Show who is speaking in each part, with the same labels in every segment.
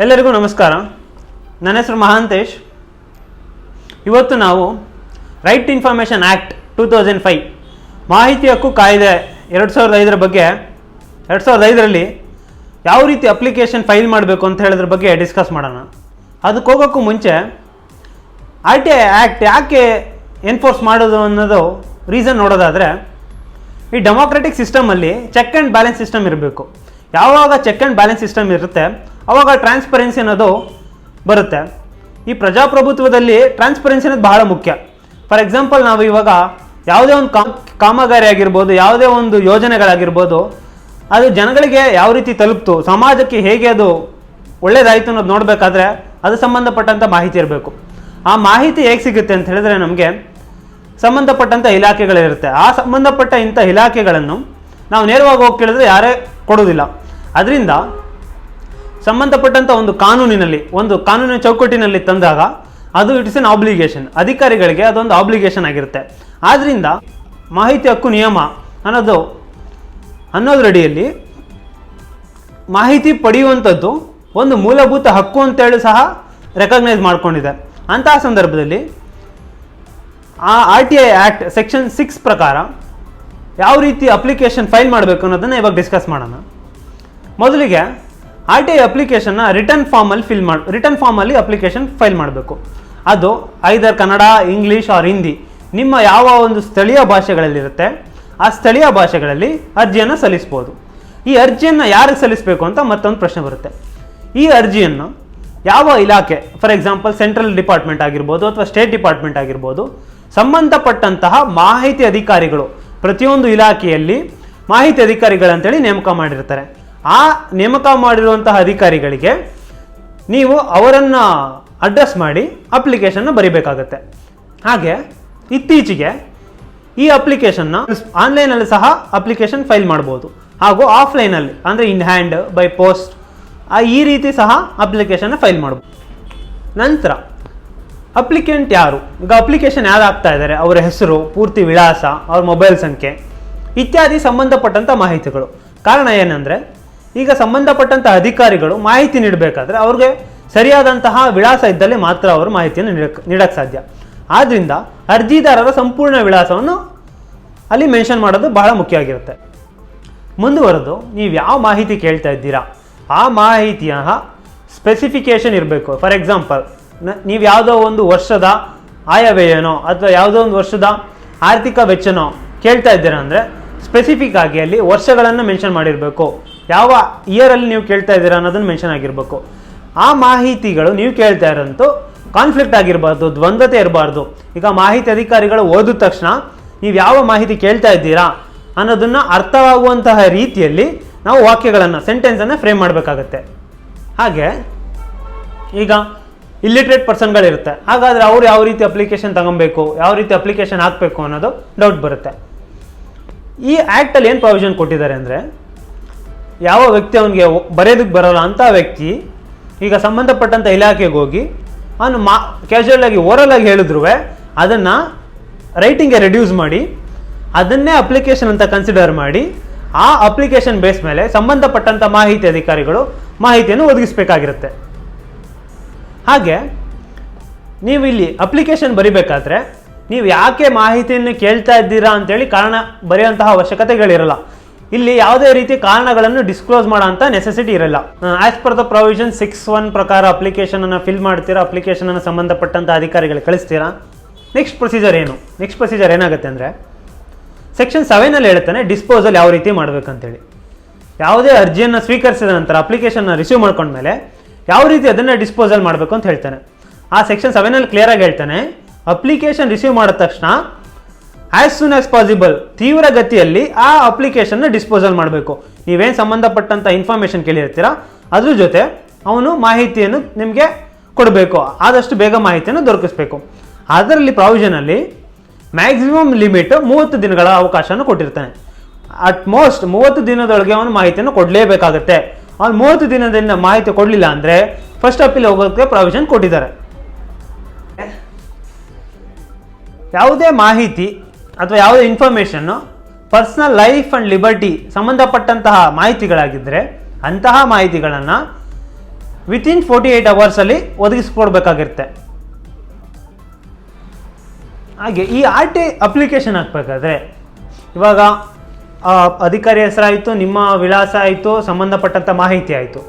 Speaker 1: ಎಲ್ಲರಿಗೂ ನಮಸ್ಕಾರ. ನನ್ನ ಹೆಸರು ಮಹಾಂತೇಶ್. ಇವತ್ತು ನಾವು right information act two thousand five ಮಾಹಿತಿ ಹಕ್ಕು ಕಾಯ್ದೆ ಎರಡು ಸಾವಿರದ ಐದರ ಬಗ್ಗೆ, ಎರಡು ಸಾವಿರದ ಐದರಲ್ಲಿ ಯಾವ ರೀತಿ ಅಪ್ಲಿಕೇಶನ್ ಫೈಲ್ ಮಾಡಬೇಕು ಅಂತ ಹೇಳಿದ್ರ ಬಗ್ಗೆ ಡಿಸ್ಕಸ್ ಮಾಡೋಣ. ಅದಕ್ಕೆ ಹೋಗೋಕ್ಕೂ ಮುಂಚೆ ಆರ್ ಟಿ ಐ ಆ್ಯಕ್ಟ್ ಯಾಕೆ ಎನ್ಫೋರ್ಸ್ ಮಾಡೋದು ಅನ್ನೋದು ರೀಸನ್ ನೋಡೋದಾದರೆ, ಈ ಡೆಮೋಕ್ರೆಟಿಕ್ ಸಿಸ್ಟಮಲ್ಲಿ ಚೆಕ್ ಆ್ಯಂಡ್ ಬ್ಯಾಲೆನ್ಸ್ ಸಿಸ್ಟಮ್ ಇರಬೇಕು. ಯಾವಾಗ ಚೆಕ್ ಆ್ಯಂಡ್ ಬ್ಯಾಲೆನ್ಸ್ ಸಿಸ್ಟಮ್ ಇರುತ್ತೆ ಆವಾಗ ಟ್ರಾನ್ಸ್ಪರೆನ್ಸಿ ಅನ್ನೋದು ಬರುತ್ತೆ. ಈ ಪ್ರಜಾಪ್ರಭುತ್ವದಲ್ಲಿ ಟ್ರಾನ್ಸ್ಪರೆನ್ಸಿ ಅನ್ನೋದು ಬಹಳ ಮುಖ್ಯ. ಫಾರ್ ಎಕ್ಸಾಂಪಲ್ ನಾವು ಇವಾಗ ಯಾವುದೇ ಒಂದು ಕಾಮ್, ಕಾಮಗಾರಿ ಆಗಿರ್ಬೋದು, ಯಾವುದೇ ಒಂದು ಯೋಜನೆಗಳಾಗಿರ್ಬೋದು, ಅದು ಜನಗಳಿಗೆ ಯಾವ ರೀತಿ ತಲುಪ್ತು, ಸಮಾಜಕ್ಕೆ ಹೇಗೆ ಅದು ಒಳ್ಳೇದಾಯಿತು ಅನ್ನೋದು ನೋಡಬೇಕಾದ್ರೆ ಅದು ಸಂಬಂಧಪಟ್ಟಂಥ ಮಾಹಿತಿ ಇರಬೇಕು. ಆ ಮಾಹಿತಿ ಹೇಗೆ ಸಿಗುತ್ತೆ ಅಂತ ಹೇಳಿದ್ರೆ ನಮಗೆ ಸಂಬಂಧಪಟ್ಟಂಥ ಇಲಾಖೆಗಳಿರುತ್ತೆ. ಆ ಸಂಬಂಧಪಟ್ಟ ಇಂಥ ಇಲಾಖೆಗಳನ್ನು ನಾವು ನೇರವಾಗಿ ಹೋಗಿ ಕೇಳಿದ್ರೆ ಯಾರೇ ಕೊಡೋದಿಲ್ಲ ಅದರಿಂದ ಸಂಬಂಧಪಟ್ಟಂಥ ಒಂದು ಕಾನೂನಿನಲ್ಲಿ, ಒಂದು ಕಾನೂನಿನ ಚೌಕಟ್ಟಿನಲ್ಲಿ ತಂದಾಗ ಅದು ಇಟ್ಸ್ ಎನ್ ಆಬ್ಲಿಗೇಷನ್ ಅಧಿಕಾರಿಗಳಿಗೆ ಅದೊಂದು ಆಬ್ಲಿಗೇಷನ್ ಆಗಿರುತ್ತೆ. ಆದ್ದರಿಂದ ಮಾಹಿತಿ ಹಕ್ಕು ನಿಯಮ ಅನ್ನೋದು ಅನ್ನೋದರಡಿಯಲ್ಲಿ ಮಾಹಿತಿ ಪಡೆಯುವಂಥದ್ದು ಒಂದು ಮೂಲಭೂತ ಹಕ್ಕು ಅಂತೇಳಿ ಸಹ ರೆಕಗ್ನೈಸ್ ಮಾಡ್ಕೊಂಡಿದೆ. ಅಂತಹ ಸಂದರ್ಭದಲ್ಲಿ ಆ R T I act section six ಪ್ರಕಾರ ಯಾವ ರೀತಿ ಅಪ್ಲಿಕೇಶನ್ ಫೈಲ್ ಮಾಡಬೇಕು ಅನ್ನೋದನ್ನು ಇವಾಗ ಡಿಸ್ಕಸ್ ಮಾಡೋಣ. ಮೊದಲಿಗೆ ಆರ್ ಟಿ ಐ ಅಪ್ಲಿಕೇಶನ್ನ ರಿಟರ್ನ್ ಫಾರ್ಮಲ್ಲಿ ಫಿಲ್ ಮಾಡಿ ರಿಟರ್ನ್ ಫಾರ್ಮಲ್ಲಿ ಅಪ್ಲಿಕೇಶನ್ ಫೈಲ್ ಮಾಡಬೇಕು. ಅದು either Kannada English or Hindi ನಿಮ್ಮ ಯಾವ ಒಂದು ಸ್ಥಳೀಯ ಭಾಷೆಗಳಲ್ಲಿರುತ್ತೆ, ಆ ಸ್ಥಳೀಯ ಭಾಷೆಗಳಲ್ಲಿ ಅರ್ಜಿಯನ್ನು ಸಲ್ಲಿಸ್ಬೋದು. ಈ ಅರ್ಜಿಯನ್ನು ಯಾರಿಗೆ ಸಲ್ಲಿಸಬೇಕು ಅಂತ ಮತ್ತೊಂದು ಪ್ರಶ್ನೆ ಬರುತ್ತೆ. ಈ ಅರ್ಜಿಯನ್ನು ಯಾವ ಇಲಾಖೆ ಫಾರ್ ಎಕ್ಸಾಂಪಲ್ ಸೆಂಟ್ರಲ್ ಡಿಪಾರ್ಟ್ಮೆಂಟ್ ಆಗಿರ್ಬೋದು ಅಥವಾ ಸ್ಟೇಟ್ ಡಿಪಾರ್ಟ್ಮೆಂಟ್ ಆಗಿರ್ಬೋದು, ಸಂಬಂಧಪಟ್ಟಂತಹ ಮಾಹಿತಿ ಅಧಿಕಾರಿಗಳು ಪ್ರತಿಯೊಂದು ಇಲಾಖೆಯಲ್ಲಿ ಮಾಹಿತಿ ಅಧಿಕಾರಿಗಳಂತೇಳಿ ನೇಮಕ ಮಾಡಿರ್ತಾರೆ. ಆ ನೇಮಕ ಮಾಡಿರುವಂತಹ ಅಧಿಕಾರಿಗಳಿಗೆ ನೀವು ಅವರನ್ನು ಅಡ್ರೆಸ್ ಮಾಡಿ ಅಪ್ಲಿಕೇಶನ್ನ ಬರಿಬೇಕಾಗತ್ತೆ. ಹಾಗೆ ಇತ್ತೀಚೆಗೆ ಈ ಅಪ್ಲಿಕೇಶನ್ನ ಆನ್ಲೈನಲ್ಲಿ ಸಹ ಅಪ್ಲಿಕೇಶನ್ ಫೈಲ್ ಮಾಡ್ಬೋದು. ಹಾಗೂ ಆಫ್ಲೈನಲ್ಲಿ ಅಂದರೆ ಇನ್ ಹ್ಯಾಂಡ್ ಬೈ ಪೋಸ್ಟ್ ಈ ರೀತಿ ಸಹ ಅಪ್ಲಿಕೇಶನ್ನ ಫೈಲ್ ಮಾಡ್ಬೋದು. ನಂತರ ಅಪ್ಲಿಕೆಂಟ್ ಯಾರು? ಈಗ ಅಪ್ಲಿಕೇಶನ್ ಯಾರು ಆಗ್ತಾ ಇದ್ದಾರೆ ಅವರ ಹೆಸರು, ಪೂರ್ತಿ ವಿಳಾಸ, ಅವ್ರ ಮೊಬೈಲ್ ಸಂಖ್ಯೆ, ಇತ್ಯಾದಿ ಸಂಬಂಧಪಟ್ಟಂಥ ಮಾಹಿತಿಗಳು. ಕಾರಣ ಏನಂದರೆ ಈಗ ಸಂಬಂಧಪಟ್ಟಂಥ ಅಧಿಕಾರಿಗಳು ಮಾಹಿತಿ ನೀಡಬೇಕಾದ್ರೆ ಅವ್ರಿಗೆ ಸರಿಯಾದಂತಹ ವಿಳಾಸ ಇದ್ದಲ್ಲಿ ಮಾತ್ರ ಅವರು ಮಾಹಿತಿಯನ್ನು ನೀಡಕ್ಕೆ ಸಾಧ್ಯ. ಆದ್ದರಿಂದ ಅರ್ಜಿದಾರರ ಸಂಪೂರ್ಣ ವಿಳಾಸವನ್ನು ಅಲ್ಲಿ ಮೆನ್ಷನ್ ಮಾಡೋದು ಬಹಳ ಮುಖ್ಯ ಆಗಿರುತ್ತೆ. ಮುಂದುವರೆದು ನೀವು ಯಾವ ಮಾಹಿತಿ ಕೇಳ್ತಾ ಇದ್ದೀರಾ, ಆ ಮಾಹಿತಿಯ ಸ್ಪೆಸಿಫಿಕೇಶನ್ ಇರಬೇಕು. ಫಾರ್ ಎಕ್ಸಾಂಪಲ್ ನೀವು ಯಾವುದೋ ಒಂದು ವರ್ಷದ ಆಯವ್ಯಯನೋ ಅಥವಾ ಯಾವುದೋ ಒಂದು ವರ್ಷದ ಆರ್ಥಿಕ ವೆಚ್ಚನೋ ಕೇಳ್ತಾ ಇದ್ದೀರಾ ಅಂದರೆ ಸ್ಪೆಸಿಫಿಕ್ ಆಗಿ ಅಲ್ಲಿ ವರ್ಷಗಳನ್ನು ಮೆನ್ಷನ್ ಮಾಡಿರಬೇಕು. ಯಾವ ಇಯರಲ್ಲಿ ನೀವು ಕೇಳ್ತಾ ಇದ್ದೀರಾ ಅನ್ನೋದನ್ನು ಮೆನ್ಷನ್ ಆಗಿರಬೇಕು. ಆ ಮಾಹಿತಿಗಳು ನೀವು ಕೇಳ್ತಾ ಇರೋಂಥ ಕಾನ್ಫ್ಲಿಕ್ಟ್ ಆಗಿರಬಾರ್ದು, ದ್ವಂದ್ವತೆ ಇರಬಾರ್ದು. ಈಗ ಮಾಹಿತಿ ಅಧಿಕಾರಿಗಳು ಓದಿದ ತಕ್ಷಣ ನೀವು ಯಾವ ಮಾಹಿತಿ ಕೇಳ್ತಾ ಇದ್ದೀರಾ ಅನ್ನೋದನ್ನು ಅರ್ಥವಾಗುವಂತಹ ರೀತಿಯಲ್ಲಿ ನಾವು ವಾಕ್ಯಗಳನ್ನು ಸೆಂಟೆನ್ಸನ್ನು ಫ್ರೇಮ್ ಮಾಡಬೇಕಾಗತ್ತೆ. ಹಾಗೆ ಈಗ ಇಲ್ಲಿಟ್ರೇಟ್ ಪರ್ಸನ್ಗಳಿರುತ್ತೆ ಹಾಗಾದರೆ ಅವ್ರು ಯಾವ ರೀತಿ ಅಪ್ಲಿಕೇಶನ್ ತಗೊಬೇಕು, ಯಾವ ರೀತಿ ಅಪ್ಲಿಕೇಶನ್ ಹಾಕಬೇಕು ಅನ್ನೋದು ಡೌಟ್ ಬರುತ್ತೆ. ಈ ಆ್ಯಕ್ಟಲ್ಲಿ ಏನು ಪ್ರೊವಿಷನ್ ಕೊಟ್ಟಿದ್ದಾರೆ ಅಂದರೆ ಯಾವ ವ್ಯಕ್ತಿ ಅವನಿಗೆ ಬರೆಯೋದಕ್ಕೆ ಬರೋಲ್ಲ ಅಂಥ ವ್ಯಕ್ತಿ ಈಗ ಸಂಬಂಧಪಟ್ಟಂಥ ಇಲಾಖೆಗೆ ಹೋಗಿ ಅವನು ಮಾ ಕ್ಯಾಶುವಲ್ ಆಗಿ ಓರಲ್ ಆಗಿ ಹೇಳಿದ್ರು ಅದನ್ನು ರೈಟಿಂಗ್ಗೆ ರೆಡ್ಯೂಸ್ ಮಾಡಿ, ಅದನ್ನೇ ಅಪ್ಲಿಕೇಶನ್ ಅಂತ ಕನ್ಸಿಡರ್ ಮಾಡಿ, ಆ ಅಪ್ಲಿಕೇಶನ್ ಬೇಸ್ ಮೇಲೆ ಸಂಬಂಧಪಟ್ಟಂಥ ಮಾಹಿತಿ ಅಧಿಕಾರಿಗಳು ಮಾಹಿತಿಯನ್ನು ಒದಗಿಸಬೇಕಾಗಿರುತ್ತೆ. ಹಾಗೆ, ನೀವು ಇಲ್ಲಿ ಅಪ್ಲಿಕೇಶನ್ ಬರಿಬೇಕಾದ್ರೆ, ನೀವು ಯಾಕೆ ಮಾಹಿತಿಯನ್ನು ಕೇಳ್ತಾ ಇದ್ದೀರಾ ಅಂತೇಳಿ ಕಾರಣ ಬರೆಯುವಂತಹ ಅವಶ್ಯಕತೆಗಳಿರಲ್ಲ. ಇಲ್ಲಿ ಯಾವುದೇ ರೀತಿ ಕಾರಣಗಳನ್ನು ಡಿಸ್ಕ್ಲೋಸ್ ಮಾಡೋ ಅಂತ ನೆಸೆಸಿಟಿ ಇರಲ್ಲ. As per the provision six one ಪ್ರಕಾರ ಅಪ್ಲಿಕೇಶನ್ ಅನ್ನು ಫಿಲ್ ಮಾಡ್ತೀರಾ ಅಪ್ಲಿಕೇಶನ್ ಅನ್ನು ಸಂಬಂಧಪಟ್ಟಂತ ಅಧಿಕಾರಿಗಳಿಗೆ ಕಳಿಸ್ತೀರಾ? ನೆಕ್ಸ್ಟ್ ಪ್ರೊಸೀಜರ್ ಏನು? ನೆಕ್ಸ್ಟ್ ಪ್ರೊಸೀಜರ್ ಏನಾಗುತ್ತೆ ಅಂದರೆ ಸೆಕ್ಷನ್ ಸೆವೆನಲ್ಲಿ ಹೇಳ್ತಾನೆ ಡಿಸ್ಪೋಸಲ್ ಯಾವ ರೀತಿ ಮಾಡಬೇಕಂತೇಳಿ. ಯಾವುದೇ ಅರ್ಜಿಯನ್ನು ಸ್ವೀಕರಿಸಿದ ನಂತರ ಅಪ್ಲಿಕೇಶನ್ನ ರಿಸೀವ್ ಮಾಡ್ಕೊಂಡ್ಮೇಲೆ ಯಾವ ರೀತಿ ಅದನ್ನು ಡಿಸ್ಪೋಸಲ್ ಮಾಡಬೇಕು ಅಂತ ಹೇಳ್ತಾನೆ. ಆ ಸೆಕ್ಷನ್ ಸೆವೆನಲ್ಲಿ ಕ್ಲಿಯರಾಗಿ ಹೇಳ್ತಾನೆ ಅಪ್ಲಿಕೇಶನ್ ರಿಸೀವ್ ಮಾಡಿದ ತಕ್ಷಣ ಆ್ಯಸ್ ಸೂನ್ ಆಸ್ ಪಾಸಿಬಲ್ ತೀವ್ರ ಗತಿಯಲ್ಲಿ ಆ ಅಪ್ಲಿಕೇಶನ್ನ ಡಿಸ್ಪೋಸಲ್ ಮಾಡಬೇಕು. ನೀವೇನು ಸಂಬಂಧಪಟ್ಟಂಥ ಇನ್ಫಾರ್ಮೇಷನ್ ಕೇಳಿರ್ತೀರ? ಅದ್ರ ಜೊತೆ ಅವನು ಮಾಹಿತಿಯನ್ನು ನಿಮಗೆ ಕೊಡಬೇಕು. ಆದಷ್ಟು ಬೇಗ ಮಾಹಿತಿಯನ್ನು ದೊರಕಿಸ್ಬೇಕು. ಅದರಲ್ಲಿ ಪ್ರಾವಿಷನಲ್ಲಿ ಮ್ಯಾಕ್ಸಿಮಮ್ ಲಿಮಿಟ್ ಮೂವತ್ತು ದಿನಗಳ ಅವಕಾಶವನ್ನು ಕೊಟ್ಟಿರ್ತಾನೆ. ಅಟ್ ಮೋಸ್ಟ್ ಮೂವತ್ತು ದಿನದೊಳಗೆ ಅವನು ಮಾಹಿತಿಯನ್ನು ಕೊಡಲೇಬೇಕಾಗತ್ತೆ. ಅವ್ನು ಮೂವತ್ತು ದಿನದಿಂದ ಮಾಹಿತಿ ಕೊಡಲಿಲ್ಲ ಅಂದರೆ ಫಸ್ಟ್ ಅಪೀಲ್ ಹೋಗೋಕ್ಕೆ ಪ್ರಾವಿಷನ್ ಕೊಟ್ಟಿದ್ದಾರೆ. ಯಾವುದೇ ಮಾಹಿತಿ ಅಥವಾ ಯಾವುದೇ information personal life and liberty ಸಂಬಂಧಪಟ್ಟಂತಹ ಮಾಹಿತಿಗಳಾಗಿದ್ದರೆ ಅಂತಹ ಮಾಹಿತಿಗಳನ್ನು ವಿತಿನ್ ಫೋರ್ಟಿ ಏಯ್ಟ್ ಅವರ್ಸಲ್ಲಿ ಒದಗಿಸ್ಕೊಡ್ಬೇಕಾಗಿರುತ್ತೆ. ಹಾಗೆ ಈ ಆರ್ ಟಿ ಅಪ್ಲಿಕೇಶನ್ ಹಾಕ್ಬೇಕಾದ್ರೆ ಇವಾಗ ಅಧಿಕಾರಿ ಹೆಸರಾಯಿತು, ನಿಮ್ಮ ವಿಳಾಸ ಆಯಿತು ಸಂಬಂಧಪಟ್ಟಂಥ ಮಾಹಿತಿ ಆಯಿತು.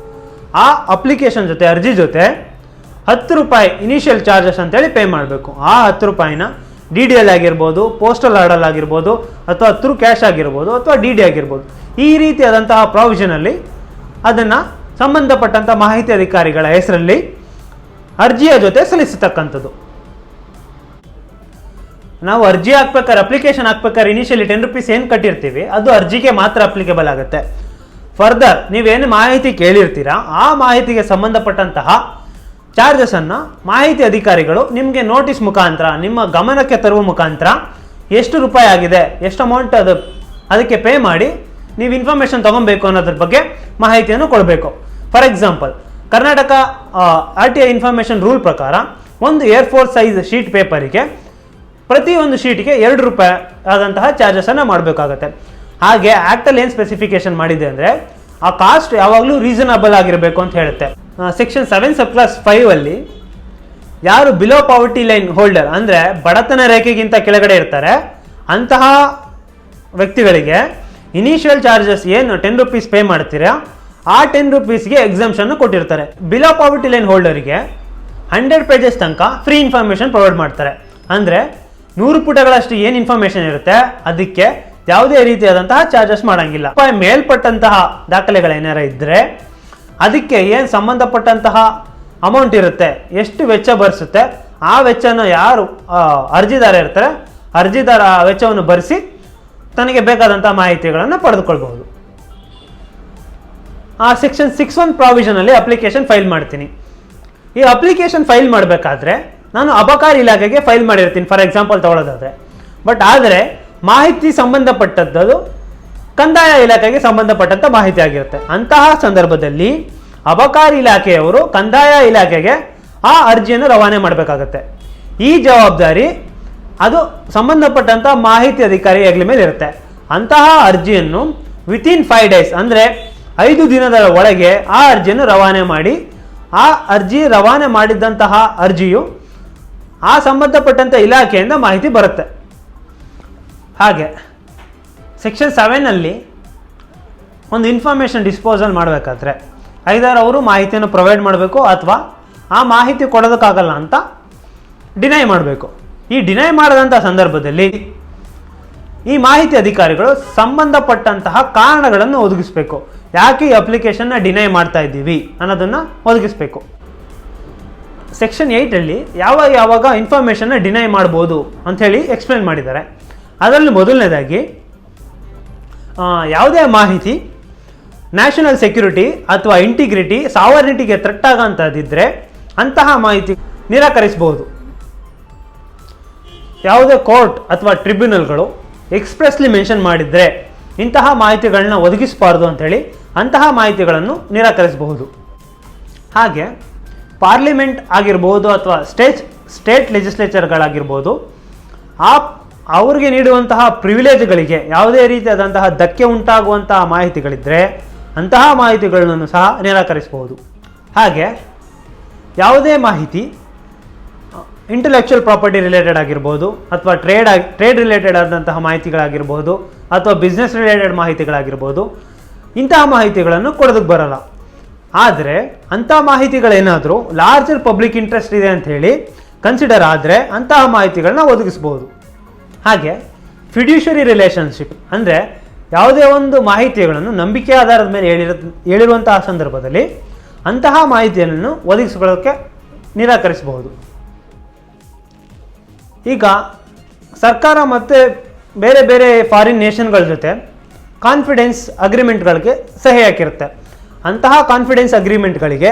Speaker 1: ಆ ಅಪ್ಲಿಕೇಶನ್ ಜೊತೆ, ಅರ್ಜಿ ಜೊತೆ ಹತ್ತು ರೂಪಾಯಿ ಇನಿಷಿಯಲ್ ಚಾರ್ಜಸ್ ಅಂತೇಳಿ ಪೇ ಮಾಡಬೇಕು. ಆ ಹತ್ತು ರೂಪಾಯಿನ ಡಿ ಡಿ ಎಲ್ ಆಗಿರ್ಬೋದು ಪೋಸ್ಟಲ್ ಆರ್ಡಲ್ ಆಗಿರ್ಬೋದು, ಅಥವಾ ಥ್ರೂ ಕ್ಯಾಶ್ ಆಗಿರ್ಬೋದು, ಅಥವಾ ಡಿ ಡಿ ಆಗಿರ್ಬೋದು. ಈ ರೀತಿಯಾದಂತಹ ಪ್ರಾವಿಷನಲ್ಲಿ ಅದನ್ನು ಸಂಬಂಧಪಟ್ಟಂಥ ಮಾಹಿತಿ ಅಧಿಕಾರಿಗಳ ಹೆಸರಲ್ಲಿ ಅರ್ಜಿಯ ಜೊತೆ ಸಲ್ಲಿಸತಕ್ಕಂಥದ್ದು. ನಾವು ಅರ್ಜಿ ಹಾಕ್ಬೇಕಾದ್ರೆ ಅಪ್ಲಿಕೇಶನ್ ಹಾಕ್ಬೇಕಾದ್ರೆ ಇನಿಷಿಯಲಿ ಟೆನ್ ರುಪೀಸ್ ಏನು ಕಟ್ಟಿರ್ತೀವಿ, ಅದು ಅರ್ಜಿಗೆ ಮಾತ್ರ ಅಪ್ಲಿಕೇಬಲ್ ಆಗುತ್ತೆ. ಫರ್ದರ್ ನೀವೇನು ಮಾಹಿತಿ ಕೇಳಿರ್ತೀರಾ, ಆ ಮಾಹಿತಿಗೆ ಸಂಬಂಧಪಟ್ಟಂತಹ ಚಾರ್ಜಸನ್ನು ಮಾಹಿತಿ ಅಧಿಕಾರಿಗಳು ನಿಮಗೆ ನೋಟಿಸ್ ಮುಖಾಂತರ, ನಿಮ್ಮ ಗಮನಕ್ಕೆ ತರುವ ಮುಖಾಂತರ ಎಷ್ಟು ರೂಪಾಯಿ ಆಗಿದೆ, ಎಷ್ಟು ಅಮೌಂಟ್ ಅದು ಅದಕ್ಕೆ ಪೇ ಮಾಡಿ ನೀವು ಇನ್ಫಾರ್ಮೇಷನ್ ತೊಗೊಬೇಕು ಅನ್ನೋದ್ರ ಬಗ್ಗೆ ಮಾಹಿತಿಯನ್ನು ಕೊಡಬೇಕು. For example Karnataka R T I information rule ಪ್ರಕಾರ ಒಂದು ಏರ್ ಫೋರ್ಸ್ ಸೈಜ್ ಶೀಟ್ ಪೇಪರಿಗೆ ಪ್ರತಿಯೊಂದು ಶೀಟ್ಗೆ ಎರಡು ರೂಪಾಯಿ ಆದಂತಹ ಚಾರ್ಜಸನ್ನು ಮಾಡಬೇಕಾಗತ್ತೆ. ಹಾಗೆ ಆ್ಯಕ್ಟಲ್ಲಿ ಏನು ಸ್ಪೆಸಿಫಿಕೇಶನ್ ಮಾಡಿದೆ ಅಂದರೆ, ಆ ಕಾಸ್ಟ್ ಯಾವಾಗಲೂ ರೀಸನಬಲ್ ಆಗಿರಬೇಕು ಅಂತ ಹೇಳುತ್ತೆ. Section seven sub clause five ಅಲ್ಲಿ ಯಾರು ಬಿಲೋ ಪಾವರ್ಟಿ ಲೈನ್ ಹೋಲ್ಡರ್ ಅಂದರೆ ಬಡತನ ರೇಖೆಗಿಂತ ಕೆಳಗಡೆ ಇರ್ತಾರೆ, ಅಂತಹ ವ್ಯಕ್ತಿಗಳಿಗೆ ಇನಿಷಿಯಲ್ ಚಾರ್ಜಸ್ ಏನು ಟೆನ್ ರುಪೀಸ್ ಪೇ ಮಾಡ್ತೀರಾ, ಆ ಟೆನ್ ರುಪೀಸ್ಗೆ ಎಕ್ಸಾಮ್ಷನ್ನು ಕೊಟ್ಟಿರ್ತಾರೆ. ಬಿಲೋ ಪಾವರ್ಟಿ ಲೈನ್ ಹೋಲ್ಡರಿಗೆ ಹಂಡ್ರೆಡ್ ಪೇಜಸ್ ತನಕ ಫ್ರೀ ಇನ್ಫಾರ್ಮೇಷನ್ ಪ್ರೊವೈಡ್ ಮಾಡ್ತಾರೆ. ಅಂದರೆ ನೂರು ಪುಟಗಳಷ್ಟು ಏನು ಇನ್ಫಾರ್ಮೇಷನ್ ಇರುತ್ತೆ, ಅದಕ್ಕೆ ಯಾವುದೇ ರೀತಿಯಾದಂತಹ ಚಾರ್ಜಸ್ ಮಾಡಂಗಿಲ್ಲ. ಮೇಲ್ಪಟ್ಟಂತಹ ದಾಖಲೆಗಳೇನಾರ ಇದ್ದರೆ ಅದಕ್ಕೆ ಏನು ಸಂಬಂಧಪಟ್ಟಂತಹ ಅಮೌಂಟ್ ಇರುತ್ತೆ? ಎಷ್ಟು ವೆಚ್ಚ ಭರಿಸುತ್ತೆ? ಆ ವೆಚ್ಚನ ಯಾರು ಅರ್ಜಿದಾರ ಇರ್ತಾರೆ. ಅರ್ಜಿದಾರ ಆ ವೆಚ್ಚವನ್ನು ಭರಿಸಿ ತನಗೆ ಬೇಕಾದಂಥ ಮಾಹಿತಿಗಳನ್ನು ಪಡೆದುಕೊಳ್ಬಹುದು. ಆ ಸೆಕ್ಷನ್ ಸಿಕ್ಸ್ ಒನ್ ಪ್ರಾವಿಷನಲ್ಲಿ ಅಪ್ಲಿಕೇಶನ್ ಫೈಲ್ ಮಾಡ್ತೀನಿ. ಈ ಅಪ್ಲಿಕೇಶನ್ ಫೈಲ್ ಮಾಡಬೇಕಾದ್ರೆ ನಾನು ಅಬಕಾರಿ ಇಲಾಖೆಗೆ ಫೈಲ್ ಮಾಡಿರ್ತೀನಿ ಫಾರ್ ಎಕ್ಸಾಂಪಲ್ ತಗೊಳ್ಳೋದಾದ್ರೆ ಬಟ್ ಆದರೆ ಮಾಹಿತಿ ಸಂಬಂಧಪಟ್ಟದ್ದು ಕಂದಾಯ ಇಲಾಖೆಗೆ ಸಂಬಂಧಪಟ್ಟಂತ ಮಾಹಿತಿ ಆಗಿರುತ್ತೆ. ಅಂತಹ ಸಂದರ್ಭದಲ್ಲಿ ಅಬಕಾರಿ ಇಲಾಖೆಯವರು ಕಂದಾಯ ಇಲಾಖೆಗೆ ಆ ಅರ್ಜಿಯನ್ನು ರವಾನೆ ಮಾಡಬೇಕಾಗತ್ತೆ. ಈ ಜವಾಬ್ದಾರಿ ಅದು ಸಂಬಂಧಪಟ್ಟಂತ ಮಾಹಿತಿ ಅಧಿಕಾರಿ ಮೇಲೆ ಇರುತ್ತೆ. ಅಂತಹ ಅರ್ಜಿಯನ್ನು ವಿತಿನ್ ಫೈವ್ ಡೇಸ್ ಅಂದರೆ ಐದು ದಿನದ ಒಳಗೆ ಆ ಅರ್ಜಿಯನ್ನು ರವಾನೆ ಮಾಡಿ, ಆ ಅರ್ಜಿ ರವಾನೆ ಮಾಡಿದಂತಹ ಅರ್ಜಿಯು ಆ ಸಂಬಂಧಪಟ್ಟಂಥ ಇಲಾಖೆಯಿಂದ ಮಾಹಿತಿ ಬರುತ್ತೆ. ಹಾಗೆ. ಸೆಕ್ಷನ್ ಸೆವೆನಲ್ಲಿ ಒಂದು ಇನ್ಫಾರ್ಮೇಷನ್ ಡಿಸ್ಪೋಸಲ್ ಮಾಡಬೇಕಾದ್ರೆ. ಐದಾರು ಅವರು ಮಾಹಿತಿಯನ್ನು ಪ್ರೊವೈಡ್ ಮಾಡಬೇಕು ಅಥವಾ ಆ ಮಾಹಿತಿ ಕೊಡೋದಕ್ಕಾಗಲ್ಲ ಅಂತ ಡಿನೈ ಮಾಡಬೇಕು. ಈ ಡಿನೈ ಮಾಡಿದಂಥ ಸಂದರ್ಭದಲ್ಲಿ ಈ ಮಾಹಿತಿ ಅಧಿಕಾರಿಗಳು ಸಂಬಂಧಪಟ್ಟಂತಹ ಕಾರಣಗಳನ್ನು ಒದಗಿಸಬೇಕು. ಯಾಕೆ ಈ ಅಪ್ಲಿಕೇಶನ್ನ ಡಿನೈ ಮಾಡ್ತಾ ಇದ್ದೀವಿ ಅನ್ನೋದನ್ನು ಒದಗಿಸಬೇಕು. ಸೆಕ್ಷನ್ ಏಯ್ಟಲ್ಲಿ ಯಾವಾಗ ಯಾವಾಗ ಇನ್ಫಾರ್ಮೇಷನ್ನ ಡಿನೈ ಮಾಡ್ಬೋದು ಅಂಥೇಳಿ ಎಕ್ಸ್ಪ್ಲೇನ್ ಮಾಡಿದ್ದಾರೆ. ಅದರಲ್ಲಿ ಮೊದಲನೇದಾಗಿ ಯಾವುದೇ ಮಾಹಿತಿ ನ್ಯಾಷನಲ್ ಸೆಕ್ಯೂರಿಟಿ ಅಥವಾ ಇಂಟಿಗ್ರಿಟಿ ಸಾವರ್ನಿಟಿಗೆ ಥ್ರೆಟ್ ಆಗೋಂಥದ್ದಿದ್ದರೆ ಅಂತಹ ಮಾಹಿತಿ ನಿರಾಕರಿಸಬಹುದು. ಯಾವುದೇ ಕೋರ್ಟ್ ಅಥವಾ ಟ್ರಿಬ್ಯುನಲ್ಗಳು ಎಕ್ಸ್ಪ್ರೆಸ್ಲಿ ಮೆನ್ಷನ್ ಮಾಡಿದರೆ ಇಂತಹ ಮಾಹಿತಿಗಳನ್ನ ಒದಗಿಸಬಾರ್ದು ಅಂಥೇಳಿ ಅಂತಹ ಮಾಹಿತಿಗಳನ್ನು ನಿರಾಕರಿಸಬಹುದು. ಹಾಗೆ ಪಾರ್ಲಿಮೆಂಟ್ ಆಗಿರ್ಬೋದು ಅಥವಾ ಸ್ಟೇಟ್ ಸ್ಟೇಟ್ ಲೆಜಿಸ್ಲೇಚರ್ಗಳಾಗಿರ್ಬೋದು ಆ ಅವ್ರಿಗೆ ನೀಡುವಂತಹ ಪ್ರಿವಿಲೇಜ್ಗಳಿಗೆ ಯಾವುದೇ ರೀತಿಯಾದಂತಹ ಧಕ್ಕೆ ಉಂಟಾಗುವಂತಹ ಮಾಹಿತಿಗಳಿದ್ದರೆ ಅಂತಹ ಮಾಹಿತಿಗಳನ್ನು ಸಹ ನಿರಾಕರಿಸಬಹುದು. ಹಾಗೆ ಯಾವುದೇ ಮಾಹಿತಿ ಇಂಟೆಲೆಕ್ಚುವಲ್ ಪ್ರಾಪರ್ಟಿ ರಿಲೇಟೆಡ್ ಆಗಿರ್ಬೋದು ಅಥವಾ ಟ್ರೇಡ್ ಆಗಿ ಟ್ರೇಡ್ ರಿಲೇಟೆಡ್ ಆದಂತಹ ಮಾಹಿತಿಗಳಾಗಿರ್ಬೋದು ಅಥವಾ ಬಿಸ್ನೆಸ್ ರಿಲೇಟೆಡ್ ಮಾಹಿತಿಗಳಾಗಿರ್ಬೋದು, ಇಂತಹ ಮಾಹಿತಿಗಳನ್ನು ಕೊಡೋದಕ್ಕೆ ಬರಲ್ಲ. ಆದರೆ ಅಂತಹ ಮಾಹಿತಿಗಳೇನಾದರೂ ಲಾರ್ಜರ್ ಪಬ್ಲಿಕ್ ಇಂಟ್ರೆಸ್ಟ್ ಇದೆ ಅಂತ ಹೇಳಿ ಕನ್ಸಿಡರ್ ಆದರೆ ಅಂತಹ ಮಾಹಿತಿಗಳನ್ನ ಒದಗಿಸ್ಬೋದು ಹಾಗೆ ಫಿಡ್ಯೂಷರಿ ರಿಲೇಷನ್ಶಿಪ್ ಅಂದರೆ ಯಾವುದೇ ಒಂದು ಮಾಹಿತಿಗಳನ್ನು ನಂಬಿಕೆ ಆಧಾರದ ಮೇಲೆ ಹೇಳಿರೋ, ಹೇಳಿರುವಂತಹ ಸಂದರ್ಭದಲ್ಲಿ ಅಂತಹ ಮಾಹಿತಿಯನ್ನು ಒದಗಿಸಿಕೊಳ್ಳೋಕ್ಕೆ ನಿರಾಕರಿಸಬಹುದು. ಈಗ ಸರ್ಕಾರ ಮತ್ತು ಬೇರೆ ಬೇರೆ ಫಾರಿನ್ ನೇಷನ್ಗಳ ಜೊತೆ ಕಾನ್ಫಿಡೆನ್ಸ್ ಅಗ್ರಿಮೆಂಟ್ಗಳಿಗೆ ಸಹಿ ಹಾಕಿರುತ್ತೆ. ಅಂತಹ ಕಾನ್ಫಿಡೆನ್ಸ್ ಅಗ್ರಿಮೆಂಟ್ಗಳಿಗೆ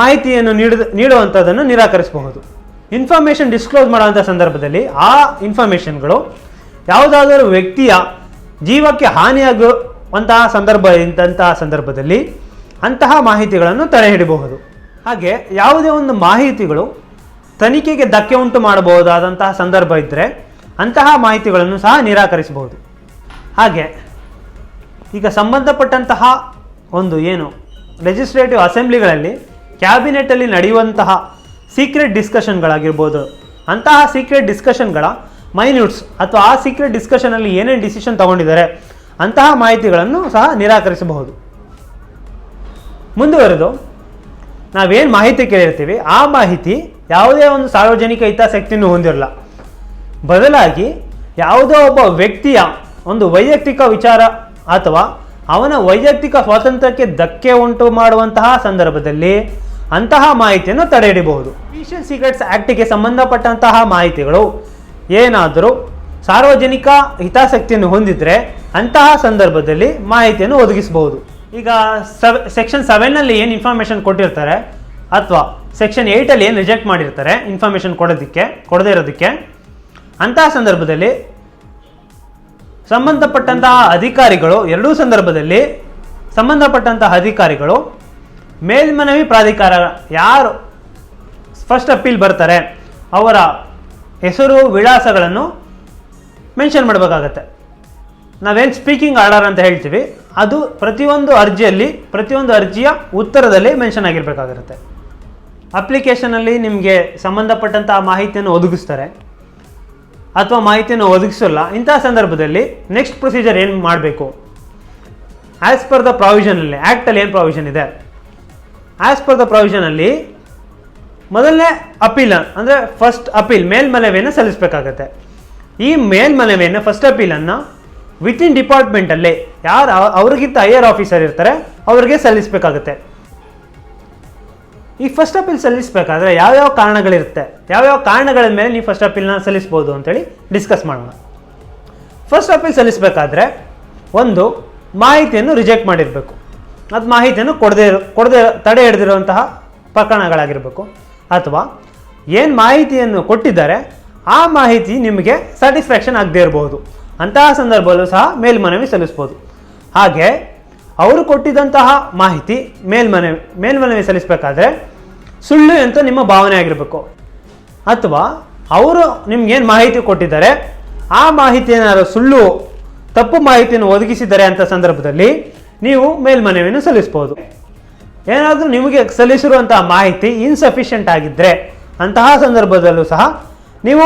Speaker 1: ಮಾಹಿತಿಯನ್ನು ನೀಡಿದ ನೀಡುವಂಥದ್ದನ್ನು ನಿರಾಕರಿಸಬಹುದು. ಇನ್ಫಾರ್ಮೇಷನ್ ಡಿಸ್ಕ್ಲೋಸ್ ಮಾಡುವಂಥ ಸಂದರ್ಭದಲ್ಲಿ ಆ ಇನ್ಫಾರ್ಮೇಷನ್ಗಳು ಯಾವುದಾದರೂ ವ್ಯಕ್ತಿಯ ಜೀವಕ್ಕೆ ಹಾನಿಯಾಗುವಂತಹ ಸಂದರ್ಭ ಇಂತಹ ಸಂದರ್ಭದಲ್ಲಿ ಅಂತಹ ಮಾಹಿತಿಗಳನ್ನು ತಡೆ ಹಿಡಿಬಹುದು ಹಾಗೆ ಯಾವುದೇ ಒಂದು ಮಾಹಿತಿಗಳು ತನಿಖೆಗೆ ಧಕ್ಕೆ ಉಂಟು ಮಾಡಬಹುದಾದಂತಹ ಸಂದರ್ಭ ಇದ್ದರೆ ಅಂತಹ ಮಾಹಿತಿಗಳನ್ನು ಸಹ ನಿರಾಕರಿಸಬಹುದು. ಹಾಗೆ ಈಗ ಸಂಬಂಧಪಟ್ಟಂತಹ ಒಂದು ಏನು ಲೆಜಿಸ್ಲೇಟಿವ್ ಅಸೆಂಬ್ಲಿಗಳಲ್ಲಿ ಕ್ಯಾಬಿನೆಟಲ್ಲಿ ನಡೆಯುವಂತಹ ಸೀಕ್ರೆಟ್ ಡಿಸ್ಕಷನ್ಗಳಾಗಿರ್ಬೋದು ಅಂತಹ ಸೀಕ್ರೆಟ್ ಡಿಸ್ಕಷನ್ಗಳ ಮೈನ್ಯೂಟ್ಸ್ ಅಥವಾ ಆ ಸೀಕ್ರೆಟ್ ಡಿಸ್ಕಷನಲ್ಲಿ ಏನೇನು ಡಿಸಿಷನ್ ತಗೊಂಡಿದ್ದಾರೆ, ಅಂತಹ ಮಾಹಿತಿಗಳನ್ನು ಸಹ ನಿರಾಕರಿಸಬಹುದು. ಮುಂದುವರೆದು, ನಾವೇನು ಮಾಹಿತಿ ಕೇಳಿರ್ತೀವಿ, ಆ ಮಾಹಿತಿ ಯಾವುದೇ ಒಂದು ಸಾರ್ವಜನಿಕ ಹಿತಾಸಕ್ತಿಯನ್ನು ಹೊಂದಿರಲ್ಲ. ಬದಲಾಗಿ, ಯಾವುದೋ ಒಬ್ಬ ವ್ಯಕ್ತಿಯ ಒಂದು ವೈಯಕ್ತಿಕ ವಿಚಾರ ಅಥವಾ ಅವನ ವೈಯಕ್ತಿಕ ಸ್ವಾತಂತ್ರ್ಯಕ್ಕೆ ಧಕ್ಕೆ ಉಂಟು ಮಾಡುವಂತಹ ಸಂದರ್ಭದಲ್ಲಿ ಅಂತಹ ಮಾಹಿತಿಯನ್ನು ತಡೆ ಹಿಡಿಬಹುದು ಸೀಕ್ರೆಟ್ಸ್ ಆ್ಯಕ್ಟಿಗೆ ಸಂಬಂಧಪಟ್ಟಂತಹ ಮಾಹಿತಿಗಳು ಏನಾದರೂ ಸಾರ್ವಜನಿಕ ಹಿತಾಸಕ್ತಿಯನ್ನು ಹೊಂದಿದ್ರೆ ಅಂತಹ ಸಂದರ್ಭದಲ್ಲಿ ಮಾಹಿತಿಯನ್ನು ಒದಗಿಸಬಹುದು. ಈಗ ಸವ್, ಸೆಕ್ಷನ್ ಸೆವೆನ್ನಲ್ಲಿ ಏನು ಇನ್ಫಾರ್ಮೇಷನ್ ಕೊಟ್ಟಿರ್ತಾರೆ ಅಥವಾ ಸೆಕ್ಷನ್ ಏಯ್ಟಲ್ಲಿ ಏನು ರಿಜೆಕ್ಟ್ ಮಾಡಿರ್ತಾರೆ ಇನ್ಫಾರ್ಮೇಷನ್ ಕೊಡೋದಕ್ಕೆ, ಕೊಡದೇ ಇರೋದಕ್ಕೆ, ಅಂತಹ ಸಂದರ್ಭದಲ್ಲಿ ಸಂಬಂಧಪಟ್ಟಂತಹ ಅಧಿಕಾರಿಗಳು ಎರಡೂ ಸಂದರ್ಭದಲ್ಲಿ ಸಂಬಂಧಪಟ್ಟಂತಹ ಅಧಿಕಾರಿಗಳು ಮೇಲ್ಮನವಿ ಪ್ರಾಧಿಕಾರ ಯಾರು ಫಸ್ಟ್ ಅಪೀಲ್ ಬರ್ತಾರೆ, ಅವರ ಹೆಸರು, ವಿಳಾಸಗಳನ್ನು ಮೆನ್ಷನ್ ಮಾಡಬೇಕಾಗತ್ತೆ. ನಾವೇನು ಸ್ಪೀಕಿಂಗ್ ಆರ್ಡರ್ ಅಂತ ಹೇಳ್ತೀವಿ, ಅದು ಪ್ರತಿಯೊಂದು ಅರ್ಜಿಯಲ್ಲಿ, ಪ್ರತಿಯೊಂದು ಅರ್ಜಿಯ ಉತ್ತರದಲ್ಲಿ ಮೆನ್ಷನ್ ಆಗಿರಬೇಕಾಗಿರುತ್ತೆ. ಅಪ್ಲಿಕೇಶನಲ್ಲಿ ನಿಮಗೆ ಸಂಬಂಧಪಟ್ಟಂಥ ಮಾಹಿತಿಯನ್ನು ಒದಗಿಸ್ತಾರೆ. ಅಥವಾ ಮಾಹಿತಿಯನ್ನು ಒದಗಿಸಲ್ಲ ಇಂಥ ಸಂದರ್ಭದಲ್ಲಿ ನೆಕ್ಸ್ಟ್ ಪ್ರೊಸೀಜರ್ ಏನು ಮಾಡಬೇಕು? ಆ್ಯಸ್ ಪರ್ ದ ಪ್ರಾವಿಷನಲ್ಲಿ ಆ್ಯಕ್ಟಲ್ಲಿ ಏನು ಪ್ರಾವಿಷನ್ ಇದೆ? ಆ್ಯಸ್ ಪರ್ ದ ಪ್ರೊವಿಷನಲ್ಲಿ ಮೊದಲನೇ ಅಪೀಲ್ ಅಂದರೆ ಫಸ್ಟ್ ಅಪೀಲ್ ಮೇಲ್ಮನವಿಯನ್ನು ಸಲ್ಲಿಸಬೇಕಾಗತ್ತೆ. ಈ ಮೇಲ್ಮನವಿಯನ್ನು ಫಸ್ಟ್ ಅಪೀಲನ್ನು ವಿತಿನ್ ಡಿಪಾರ್ಟ್ಮೆಂಟಲ್ಲಿ ಯಾರು ಅವ- ಅವ್ರಿಗಿಂತ ಹೈಯರ್ ಆಫೀಸರ್ ಇರ್ತಾರೆ, ಅವ್ರಿಗೆ ಸಲ್ಲಿಸಬೇಕಾಗತ್ತೆ. ಈ ಫಸ್ಟ್ ಅಪೀಲ್ ಸಲ್ಲಿಸಬೇಕಾದ್ರೆ ಯಾವ್ಯಾವ ಕಾರಣಗಳಿರುತ್ತೆ ಯಾವ್ಯಾವ ಕಾರಣಗಳ ಮೇಲೆ ನೀವು ಫಸ್ಟ್ ಅಪೀಲ್ನ ಸಲ್ಲಿಸ್ಬೋದು ಅಂತೇಳಿ ಡಿಸ್ಕಸ್ ಮಾಡೋಣ. ಫಸ್ಟ್ ಅಪೀಲ್ ಸಲ್ಲಿಸಬೇಕಾದ್ರೆ, ಒಂದು, ಮಾಹಿತಿಯನ್ನು ರಿಜೆಕ್ಟ್ ಮಾಡಿರಬೇಕು. ಅದು ಮಾಹಿತಿಯನ್ನು ಕೊಡದೇ ಕೊಡದೆ ತಡೆ ಹಿಡಿದಿರುವಂತಹ ಪ್ರಕರಣಗಳಾಗಿರಬೇಕು. ಅಥವಾ ಏನು ಮಾಹಿತಿಯನ್ನು ಕೊಟ್ಟಿದ್ದಾರೆ, ಆ ಮಾಹಿತಿ ನಿಮಗೆ ಸ್ಯಾಟಿಸ್ಫ್ಯಾಕ್ಷನ್ ಆಗದೇ ಇರಬಹುದು ಅಂತಹ ಸಂದರ್ಭದಲ್ಲೂ ಸಹ ಮೇಲ್ಮನವಿ ಸಲ್ಲಿಸ್ಬೋದು. ಹಾಗೆ ಅವರು ಕೊಟ್ಟಿದ್ದಂತಹ ಮಾಹಿತಿ ಮೇಲ್ಮನವಿ ಮೇಲ್ಮನವಿ ಸಲ್ಲಿಸಬೇಕಾದ್ರೆ ಸುಳ್ಳು ಅಂತ ನಿಮ್ಮ ಭಾವನೆ ಆಗಿರಬೇಕು. ಅಥವಾ ಅವರು ನಿಮ್ಗೇನು ಮಾಹಿತಿ ಕೊಟ್ಟಿದ್ದಾರೆ, ಆ ಮಾಹಿತಿ ಸುಳ್ಳು, ತಪ್ಪು ಮಾಹಿತಿಯನ್ನು ಒದಗಿಸಿದ್ದಾರೆ ಅಂತ ಸಂದರ್ಭದಲ್ಲಿ ನೀವು ಮೇಲ್ಮನವಿಯನ್ನು ಸಲ್ಲಿಸ್ಬೋದು ಏನಾದರೂ ನಿಮಗೆ ಸಲ್ಲಿಸಿರುವಂತಹ ಮಾಹಿತಿ ಇನ್ಸಫಿಷಿಯೆಂಟ್ ಆಗಿದ್ದರೆ ಅಂತಹ ಸಂದರ್ಭದಲ್ಲೂ ಸಹ ನೀವು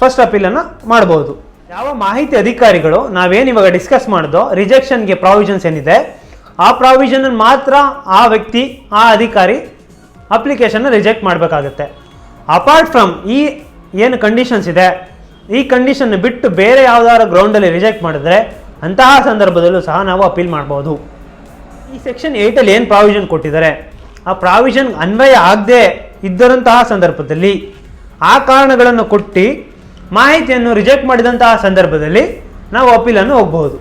Speaker 1: ಫಸ್ಟ್ ಅಪೀಲನ್ನು ಮಾಡ್ಬೋದು ಯಾವ ಮಾಹಿತಿ ಅಧಿಕಾರಿಗಳು ನಾವೇನು ಇವಾಗ ಡಿಸ್ಕಸ್ ಮಾಡಿದೋ ರಿಜೆಕ್ಷನ್ಗೆ ಪ್ರಾವಿಷನ್ಸ್ ಏನಿದೆ, ಆ ಪ್ರಾವಿಷನ್ ಮಾತ್ರ ಆ ವ್ಯಕ್ತಿ, ಆ ಅಧಿಕಾರಿ ಅಪ್ಲಿಕೇಶನ್ನ ರಿಜೆಕ್ಟ್ ಮಾಡಬೇಕಾಗುತ್ತೆ. ಅಪಾರ್ಟ್ ಫ್ರಮ್ ಈ ಏನು ಕಂಡೀಷನ್ಸ್ ಇದೆ, ಈ ಕಂಡೀಷನ್ ಬಿಟ್ಟು ಬೇರೆ ಯಾವುದಾದ್ರು ಗ್ರೌಂಡಲ್ಲಿ ರಿಜೆಕ್ಟ್ ಮಾಡಿದ್ರೆ ಅಂತಹ ಸಂದರ್ಭದಲ್ಲೂ ಸಹ ನಾವು ಅಪೀಲ್ ಮಾಡ್ಬೋದು ಈ ಸೆಕ್ಷನ್ ಏಯ್ಟಲ್ಲಿ ಏನು ಪ್ರಾವಿಷನ್ ಕೊಟ್ಟಿದ್ದಾರೆ? ಆ ಪ್ರಾವಿಷನ್ ಅನ್ವಯ ಆಗದೆ ಇದ್ದರಂತಹ ಸಂದರ್ಭದಲ್ಲಿ ಆ ಕಾರಣಗಳನ್ನು ಕೊಟ್ಟು ಮಾಹಿತಿಯನ್ನು ರಿಜೆಕ್ಟ್ ಮಾಡಿದಂತಹ ಸಂದರ್ಭದಲ್ಲಿ ನಾವು ಅಪೀಲನ್ನು ಹೋಗ್ಬೋದು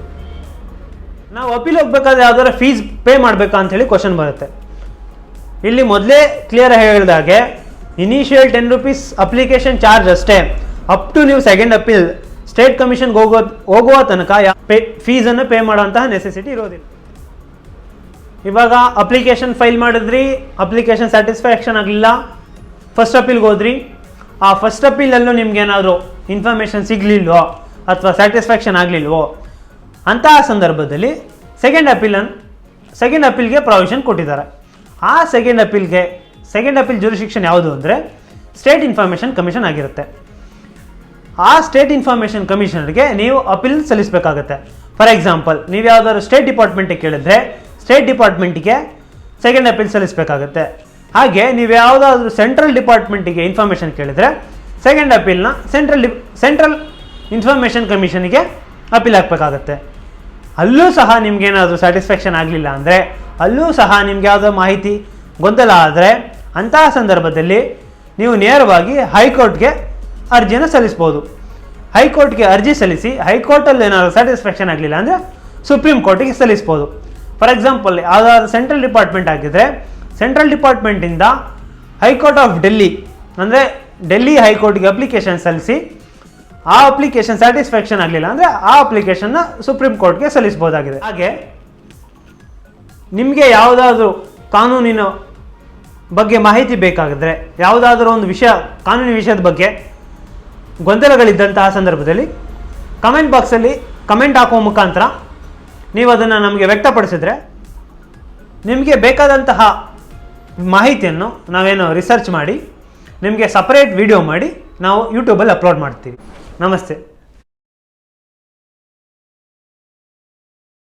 Speaker 1: ನಾವು ಅಪೀಲ್ ಹೋಗ್ಬೇಕಾದ್ರೆ ಯಾವ್ದಾರ ಫೀಸ್ ಪೇ ಮಾಡಬೇಕಾ ಅಂತೇಳಿ ಕ್ವಶನ್ ಬರುತ್ತೆ. ಇಲ್ಲಿ ಮೊದಲೇ ಕ್ಲಿಯರ್ ಹೇಳಿದಾಗೆ initial ten rupees application charge ಅಷ್ಟೇ. ಅಪ್ ಟು ನೀವು ಸೆಕೆಂಡ್ ಅಪೀಲ್ ಸ್ಟೇಟ್ ಕಮಿಷನ್ಗೆ ಹೋಗೋ ಹೋಗುವ ತನಕ ಫೀಸನ್ನು ಪೇ ಮಾಡುವಂತಹ ನೆಸೆಸಿಟಿ ಇರೋದಿಲ್ಲ. ಇವಾಗ ಅಪ್ಲಿಕೇಶನ್ ಫೈಲ್ ಮಾಡಿದ್ರಿ ಅಪ್ಲಿಕೇಶನ್ ಸ್ಯಾಟಿಸ್ಫ್ಯಾಕ್ಷನ್ ಆಗಲಿಲ್ಲ ಫಸ್ಟ್ ಅಪೀಲ್ಗೆ ಹೋದ್ರಿ. ಆ ಫಸ್ಟ್ ಅಪೀಲಲ್ಲೂ ನಿಮ್ಗೇನಾದರೂ ಇನ್ಫಾರ್ಮೇಷನ್ ಸಿಗಲಿಲ್ವೋ ಅಥವಾ ಸ್ಯಾಟಿಸ್ಫ್ಯಾಕ್ಷನ್ ಆಗಲಿಲ್ವೋ ಅಂತಹ ಸಂದರ್ಭದಲ್ಲಿ ಸೆಕೆಂಡ್ ಅಪೀಲನ್ನು ಸೆಕೆಂಡ್ ಅಪೀಲ್ಗೆ ಪ್ರಾವಿಷನ್ ಕೊಟ್ಟಿದ್ದಾರೆ. ಆ ಸೆಕೆಂಡ್ ಅಪೀಲ್ಗೆ ಸೆಕೆಂಡ್ ಅಪೀಲ್ ಜುರಿಶಿಕ್ಷನ್ ಯಾವುದು ಅಂದರೆ ಸ್ಟೇಟ್ ಇನ್ಫಾರ್ಮೇಷನ್ ಕಮಿಷನ್ ಆಗಿರುತ್ತೆ. ಆ ಸ್ಟೇಟ್ ಇನ್ಫಾರ್ಮೇಷನ್ ಕಮಿಷನರ್ಗೆ ನೀವು ಅಪೀಲ್ ಸಲ್ಲಿಸಬೇಕಾಗತ್ತೆ. ಫಾರ್ ಎಕ್ಸಾಂಪಲ್ ನೀವು ಯಾವುದಾದ್ರು ಸ್ಟೇಟ್ ಡಿಪಾರ್ಟ್ಮೆಂಟಿಗೆ ಕೇಳಿದ್ರೆ ಸ್ಟೇಟ್ ಡಿಪಾರ್ಟ್ಮೆಂಟಿಗೆ ಸೆಕೆಂಡ್ ಅಪೀಲ್ ಸಲ್ಲಿಸಬೇಕಾಗುತ್ತೆ. ಹಾಗೆ ನೀವು ಯಾವುದಾದ್ರೂ ಸೆಂಟ್ರಲ್ ಡಿಪಾರ್ಟ್ಮೆಂಟಿಗೆ ಇನ್ಫಾರ್ಮೇಷನ್ ಕೇಳಿದರೆ ಸೆಕೆಂಡ್ ಅಪೀಲ್ನ ಸೆಂಟ್ರಲ್ ಡಿ ಸೆಂಟ್ರಲ್ ಇನ್ಫಾರ್ಮೇಷನ್ ಕಮಿಷನ್ಗೆ ಅಪೀಲ್ ಹಾಕಬೇಕಾಗತ್ತೆ. ಅಲ್ಲೂ ಸಹ ನಿಮಗೇನಾದರೂ ಸ್ಯಾಟಿಸ್ಫ್ಯಾಕ್ಷನ್ ಆಗಲಿಲ್ಲ ಅಂದರೆ, ಅಲ್ಲೂ ಸಹ ನಿಮ್ಗೆ ಯಾವುದೋ ಮಾಹಿತಿ ಗೊಂದಲ ಆದರೆ, ಅಂತಹ ಸಂದರ್ಭದಲ್ಲಿ ನೀವು ನೇರವಾಗಿ ಹೈಕೋರ್ಟ್ಗೆ ಅರ್ಜಿಯನ್ನು ಸಲ್ಲಿಸ್ಬೋದು. ಹೈಕೋರ್ಟ್ಗೆ ಅರ್ಜಿ ಸಲ್ಲಿಸಿ ಹೈಕೋರ್ಟಲ್ಲಿ ಏನಾದರೂ ಸ್ಯಾಟಿಸ್ಫ್ಯಾಕ್ಷನ್ ಆಗಲಿಲ್ಲ ಅಂದರೆ ಸುಪ್ರೀಂ ಕೋರ್ಟಿಗೆ ಸಲ್ಲಿಸ್ಬೋದು. ಫಾರ್ ಎಕ್ಸಾಂಪಲ್ ಯಾವುದಾದ್ರು ಸೆಂಟ್ರಲ್ ಡಿಪಾರ್ಟ್ಮೆಂಟ್ ಆಗಿದ್ದರೆ ಸೆಂಟ್ರಲ್ ಡಿಪಾರ್ಟ್ಮೆಂಟಿಂದ ಹೈಕೋರ್ಟ್ ಆಫ್ ಡೆಲ್ಲಿ, ಅಂದರೆ ಡೆಲ್ಲಿ ಹೈಕೋರ್ಟ್ಗೆ ಅಪ್ಲಿಕೇಶನ್ ಸಲ್ಲಿಸಿ, ಆ ಅಪ್ಲಿಕೇಶನ್ ಸ್ಯಾಟಿಸ್ಫ್ಯಾಕ್ಷನ್ ಆಗಲಿಲ್ಲ ಅಂದರೆ ಆ ಅಪ್ಲಿಕೇಶನ್ನ ಸುಪ್ರೀಂ ಕೋರ್ಟ್ಗೆ ಸಲ್ಲಿಸ್ಬೋದಾಗಿದೆ ಹಾಗೆ ನಿಮಗೆ ಯಾವುದಾದ್ರೂ ಕಾನೂನಿನ ಬಗ್ಗೆ ಮಾಹಿತಿ ಬೇಕಾಗಿದ್ರೆ, ಯಾವುದಾದ್ರೂ ಒಂದು ವಿಷಯ, ಕಾನೂನಿನ ವಿಷಯದ ಬಗ್ಗೆ ಗೊಂದಲಗಳಿದ್ದಂತಹ ಸಂದರ್ಭದಲ್ಲಿ ಕಮೆಂಟ್ ಬಾಕ್ಸಲ್ಲಿ ಕಮೆಂಟ್ ಹಾಕುವ ಮುಖಾಂತರ ನೀವು ಅದನ್ನು ನಮಗೆ ವ್ಯಕ್ತಪಡಿಸಿದ್ರೆ ನಿಮಗೆ ಬೇಕಾದಂತಹ ಮಾಹಿತಿಯನ್ನು ನಾವೇನು ರಿಸರ್ಚ್ ಮಾಡಿ, ನಿಮಗೆ ಸಪ್ರೇಟ್ ವಿಡಿಯೋ ಮಾಡಿ ನಾವು ಯೂಟ್ಯೂಬಲ್ಲಿ ಅಪ್ಲೋಡ್ ಮಾಡ್ತೀವಿ. ನಮಸ್ತೆ.